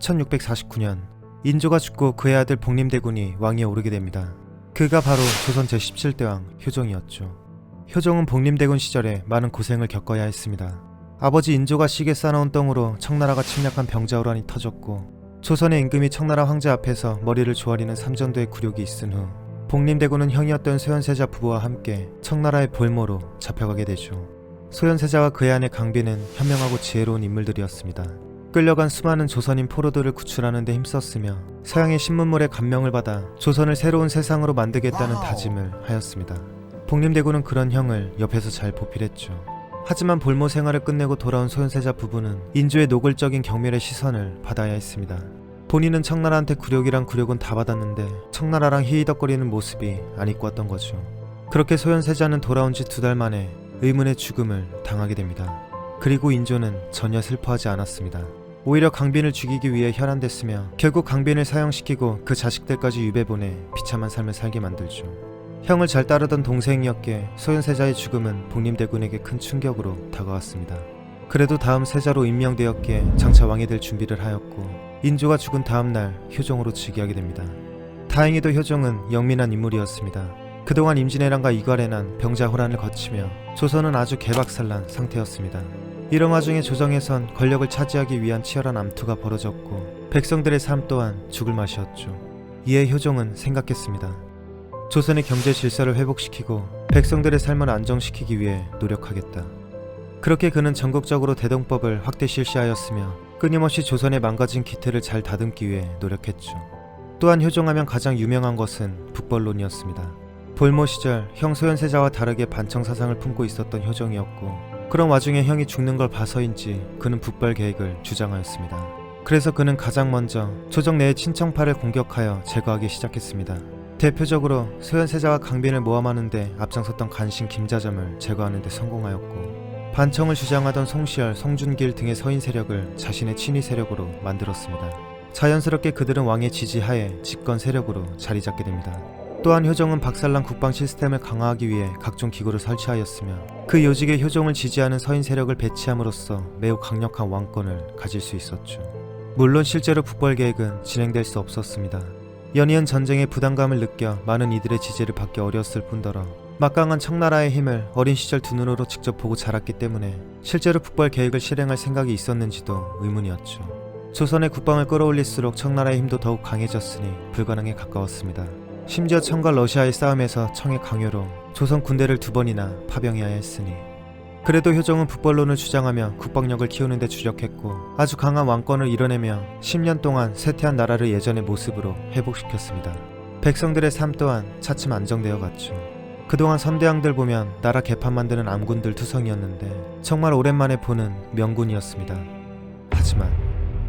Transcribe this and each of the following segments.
1649년 인조가 죽고 그의 아들 복림대군이 왕위에 오르게 됩니다. 그가 바로 조선 제17대 왕 효종이었죠. 효종은 복림대군 시절에 많은 고생을 겪어야 했습니다. 아버지 인조가 시계 쌓아놓은 똥으로 청나라가 침략한 병자호란이 터졌고 조선의 임금이 청나라 황제 앞에서 머리를 조아리는 삼전도의 굴욕이 있은 후 복림대군은 형이었던 소현세자 부부와 함께 청나라의 볼모로 잡혀가게 되죠. 소현세자와 그의 아내 강비는 현명하고 지혜로운 인물들이었습니다. 끌려간 수많은 조선인 포로들을 구출하는 데 힘썼으며 서양의 신문물에 감명을 받아 조선을 새로운 세상으로 만들겠다는. 다짐을 하였습니다. 복림대군은 그런 형을 옆에서 잘 보필했죠. 하지만 볼모 생활을 끝내고 돌아온 소현세자 부부는 인조의 노골적인 경멸의 시선을 받아야 했습니다. 본인은 청나라한테 굴욕이란 굴욕은 다 받았는데 청나라랑 히히덕거리는 모습이 안 이뻤던 거죠. 그렇게 소현세자는 돌아온 지 두 달 만에 의문의 죽음을 당하게 됩니다. 그리고 인조는 전혀 슬퍼하지 않았습니다. 오히려 강빈을 죽이기 위해 혈안됐으며 결국 강빈을 사형시키고 그 자식들까지 유배 보내 비참한 삶을 살게 만들죠. 형을 잘 따르던 동생이었기에 소현세자의 죽음은 복림대군에게 큰 충격으로 다가왔습니다. 그래도 다음 세자로 임명되었기에 장차 왕이 될 준비를 하였고 인조가 죽은 다음 날 효종으로 즉위하게 됩니다. 다행히도 효종은 영민한 인물이었습니다. 그동안 임진왜란과 이괄해난 병자 호란을 거치며 조선은 아주 개박살난 상태였습니다. 이런 와중에 조정에선 권력을 차지하기 위한 치열한 암투가 벌어졌고 백성들의 삶 또한 죽을 맛이었죠. 이에 효종은 생각했습니다. 조선의 경제 질서를 회복시키고 백성들의 삶을 안정시키기 위해 노력하겠다. 그렇게 그는 전국적으로 대동법을 확대 실시하였으며 끊임없이 조선의 망가진 기틀을 잘 다듬기 위해 노력했죠. 또한 효종하면 가장 유명한 것은 북벌론이었습니다. 볼모 시절 형 소현세자와 다르게 반청 사상을 품고 있었던 효종이었고 그런 와중에 형이 죽는 걸 봐서인지 그는 북벌 계획을 주장하였습니다. 그래서 그는 가장 먼저 조정 내의 친청파를 공격하여 제거하기 시작했습니다. 대표적으로 소현세자와 강빈을 모함하는데 앞장섰던 간신 김자점을 제거하는 데 성공하였고 반청을 주장하던 송시열, 송준길 등의 서인 세력을 자신의 친위 세력으로 만들었습니다. 자연스럽게 그들은 왕의 지지하에 집권 세력으로 자리 잡게 됩니다. 또한 효종은 박살난 국방 시스템을 강화하기 위해 각종 기구를 설치하였으며 그 요직에 효종을 지지하는 서인 세력을 배치함으로써 매우 강력한 왕권을 가질 수 있었죠. 물론 실제로 북벌 계획은 진행될 수 없었습니다. 연이은 전쟁의 부담감을 느껴 많은 이들의 지지를 받기 어려웠을 뿐더러 막강한 청나라의 힘을 어린 시절 두 눈으로 직접 보고 자랐기 때문에 실제로 북벌 계획을 실행할 생각이 있었는지도 의문이었죠. 조선의 국방을 끌어올릴수록 청나라의 힘도 더욱 강해졌으니 불가능에 가까웠습니다. 심지어 청과 러시아의 싸움에서 청의 강요로 조선 군대를 두 번이나 파병해야 했으니 그래도 효종은 북벌론을 주장하며 국방력을 키우는 데 주력했고 아주 강한 왕권을 이뤄내며 10년 동안 쇠퇴한 나라를 예전의 모습으로 회복시켰습니다. 백성들의 삶 또한 차츰 안정되어 갔죠. 그동안 선대왕들 보면 나라 개판 만드는 암군들 투성이었는데 정말 오랜만에 보는 명군이었습니다. 하지만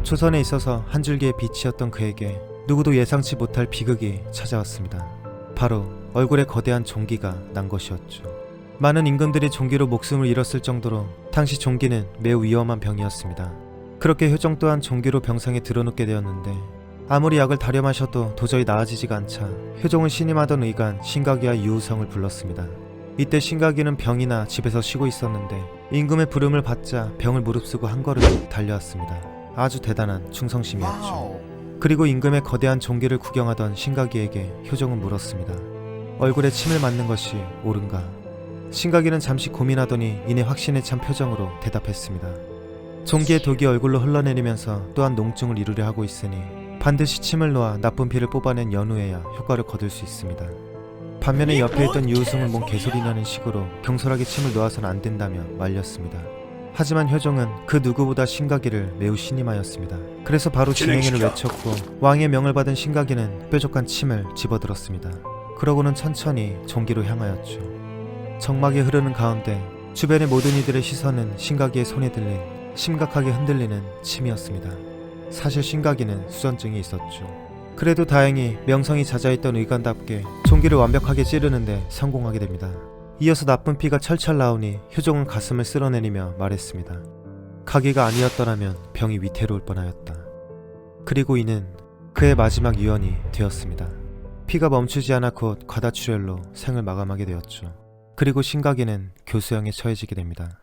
조선에 있어서 한 줄기의 빛이었던 그에게 누구도 예상치 못할 비극이 찾아왔습니다. 바로 얼굴에 거대한 종기가 난 것이었죠. 많은 임금들이 종기로 목숨을 잃었을 정도로 당시 종기는 매우 위험한 병이었습니다. 그렇게 효정 또한 종기로 병상에 들어눕게 되었는데 아무리 약을 다려 마셔도 도저히 나아지지가 않자 효종은 신임하던 의관 신각이와 유우성을 불렀습니다. 이때 신각이는 병이나 집에서 쉬고 있었는데 임금의 부름을 받자 병을 무릅쓰고 한 걸음 달려왔습니다. 아주 대단한 충성심이었죠. 그리고 임금의 거대한 종기를 구경하던 신각이에게 효종은 물었습니다. 얼굴에 침을 맞는 것이 옳은가? 신각이는 잠시 고민하더니 이내 확신에 찬 표정으로 대답했습니다. 종기의 독이 얼굴로 흘러내리면서 또한 농증을 이루려 하고 있으니 반드시 침을 놓아 나쁜 피를 뽑아낸 연후에야 효과를 거둘 수 있습니다. 반면에 옆에 있던 유우승은 뭔 개소리냐는 식으로 경솔하게 침을 놓아서는 안 된다며 말렸습니다. 하지만 효종은 그 누구보다 신각이를 매우 신임하였습니다. 그래서 바로 진행을 외쳤고 왕의 명을 받은 신각이는 뾰족한 침을 집어들었습니다. 그러고는 천천히 종기로 향하였죠. 정막이 흐르는 가운데 주변의 모든 이들의 시선은 신각이의 손에 들린 심각하게 흔들리는 침이었습니다. 사실 신각이는 수전증이 있었죠. 그래도 다행히 명성이 잦아있던 의관답게 종기를 완벽하게 찌르는데 성공하게 됩니다. 이어서 나쁜 피가 철철 나오니 효종은 가슴을 쓸어내리며 말했습니다. 가기가 아니었더라면 병이 위태로울 뻔하였다. 그리고 이는 그의 마지막 유언이 되었습니다. 피가 멈추지 않아 곧 과다출혈로 생을 마감하게 되었죠. 그리고 신각이는 교수형에 처해지게 됩니다.